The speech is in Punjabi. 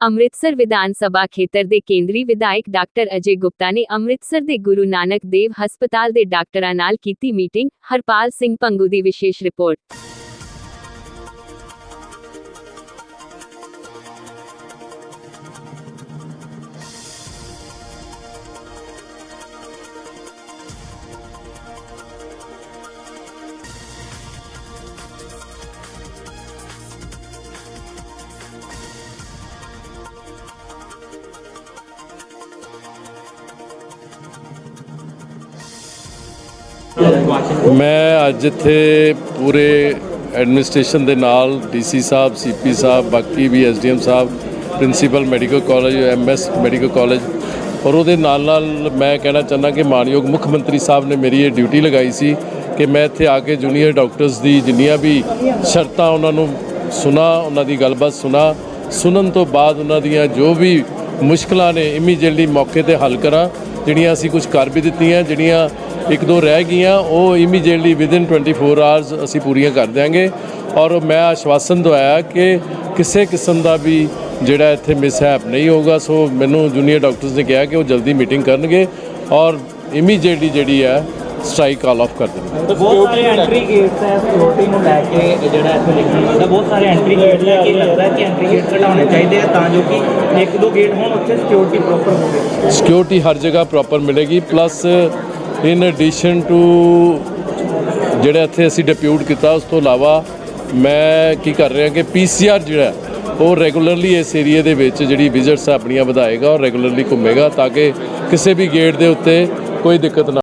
ਅੰਮ੍ਰਿਤਸਰ ਵਿਧਾਨ ਸਭਾ ਖੇਤਰ ਦੇ ਕੇਂਦਰੀ ਵਿਧਾਇਕ ਡਾਕਟਰ ਅਜੇ ਗੁਪਤਾ ਨੇ ਅੰਮ੍ਰਿਤਸਰ ਦੇ ਗੁਰੂ ਨਾਨਕ ਦੇਵ ਹਸਪਤਾਲ ਦੇ ਡਾਕਟਰਾਂ ਨਾਲ ਕੀਤੀ ਮੀਟਿੰਗ। ਹਰਪਾਲ ਸਿੰਘ ਪੰਗੂ ਦੀ ਵਿਸ਼ੇਸ਼ ਰਿਪੋਰਟ। ਮੈਂ ਅੱਜ ਇੱਥੇ ਪੂਰੇ ਐਡਮਿਨਿਸਟ੍ਰੇਸ਼ਨ ਦੇ ਨਾਲ ਡੀਸੀ ਸਾਹਿਬ, ਸੀਪੀ ਸਾਹਿਬ, ਬਾਕੀ ਵੀ ਐਸਡੀਐਮ ਸਾਹਿਬ, principal medical college, MS medical college ਔਰ ਉਹਦੇ ਨਾਲ ਨਾਲ ਮੈਂ ਕਹਿਣਾ ਚਾਹੁੰਦਾ ਕਿ ਮਾਨਯੋਗ ਮੁੱਖ ਮੰਤਰੀ ਸਾਹਿਬ ਨੇ ਮੇਰੀ ਇਹ ਡਿਊਟੀ ਲਗਾਈ ਸੀ ਕਿ ਮੈਂ ਇੱਥੇ ਆ ਕੇ ਜੂਨੀਅਰ ਡਾਕਟਰਸ ਦੀ ਜਿੰਨੀਆਂ ਵੀ ਸ਼ਰਤਾਂ ਉਹਨਾਂ ਨੂੰ ਸੁਣਾ, ਉਹਨਾਂ ਦੀ ਗੱਲਬਾਤ ਸੁਣਾ, ਸੁਣਨ ਤੋਂ ਬਾਅਦ ਉਹਨਾਂ ਦੀਆਂ ਜੋ ਵੀ ਮੁਸ਼ਕਲਾਂ ਨੇ ਇਮੀਡੀਏਟਲੀ ਮੌਕੇ ਤੇ ਹੱਲ ਕਰਾਂ, ਜਿਹੜੀਆਂ ਅਸੀਂ ਕੁਝ ਕਰ ਵੀ ਦਿੱਤੀਆਂ, ਜਿਹੜੀਆਂ ਇੱਕ ਦੋ ਰਹਿ ਗਈਆਂ ਉਹ ਇਮੀਡੀਏਟਲੀ ਵਿਦਿਨ 24 ਆਵਰਸ ਅਸੀਂ ਪੂਰੀਆਂ ਕਰ ਦਿਆਂਗੇ। ਔਰ ਮੈਂ ਆਸ਼ਵਾਸਨ ਦਵਾਇਆ ਕਿ ਕਿਸੇ ਕਿਸਮ ਦਾ ਵੀ ਜਿਹੜਾ ਇੱਥੇ ਮਿਸਹੈਪ ਨਹੀਂ ਹੋਊਗਾ। ਸੋ ਮੈਨੂੰ ਜੂਨੀਅਰ ਡਾਕਟਰਸ ਨੇ ਕਿਹਾ ਕਿ ਉਹ ਜਲਦੀ ਮੀਟਿੰਗ ਕਰਨਗੇ ਔਰ ਇਮੀਡੀਏਟਲੀ ਜਿਹੜੀ ਹੈ ਸਟ੍ਰਾਈਕ ਕਾਲ ਆਫ ਕਰ ਦੇਣਗੇ। ਬਹੁਤ ਸਾਰੇ ਐਂਟਰੀ ਗੇਟਸ ਹੈ ਸਿਕਿਉਰਿਟੀ ਨੂੰ ਲੈ ਕੇ ਜਿਹੜਾ ਇੱਥੇ ਲਿਖਿਆ ਹੁੰਦਾ ਬਹੁਤ ਸਾਰੇ ਐਂਟਰੀ ਗੇਟ ਹੈ ਕਿ ਲੱਗਦਾ ਹੈ ਕਿ ਐਂਟਰੀ ਗੇਟ ਘਟਾਉਣੇ ਚਾਹੀਦੇ ਆ ਤਾਂ ਜੋ ਕਿ ਇੱਕ ਦੋ ਗੇਟ ਹੋਣ ਉੱਥੇ ਸਿਕਿਉਰਿਟੀ ਪ੍ਰੋਪਰ ਹੋਵੇ। ਸਿਕਿਉਰਿਟੀ ਹਰ ਜਗ੍ਹਾ ਪ੍ਰੋਪਰ ਮਿਲੇਗੀ। ਪਲੱਸ ਇਨ ਐਡੀਸ਼ਨ ਟੂ ਜਿਹੜਾ ਇੱਥੇ ਅਸੀਂ ਡਿਪਿਊਟ ਕੀਤਾ, ਉਸ ਤੋਂ ਇਲਾਵਾ ਮੈਂ ਕੀ ਕਰ ਰਿਹਾ ਕਿ ਪੀਸੀਆਰ ਜਿਹੜਾ ਉਹ ਰੈਗੂਲਰਲੀ ਇਸ ਏਰੀਆ ਦੇ ਵਿੱਚ ਜਿਹੜੀ ਵਿਜ਼ਿਟਸ ਆਪਣੀਆਂ ਵਧਾਏਗਾ ਔਰ ਰੈਗੂਲਰਲੀ ਘੁੰਮੇਗਾ ਤਾਂ ਕਿ ਕਿਸੇ ਵੀ ਗੇਟ ਦੇ ਉੱਤੇ ਕੋਈ ਦਿੱਕਤ ਨਾ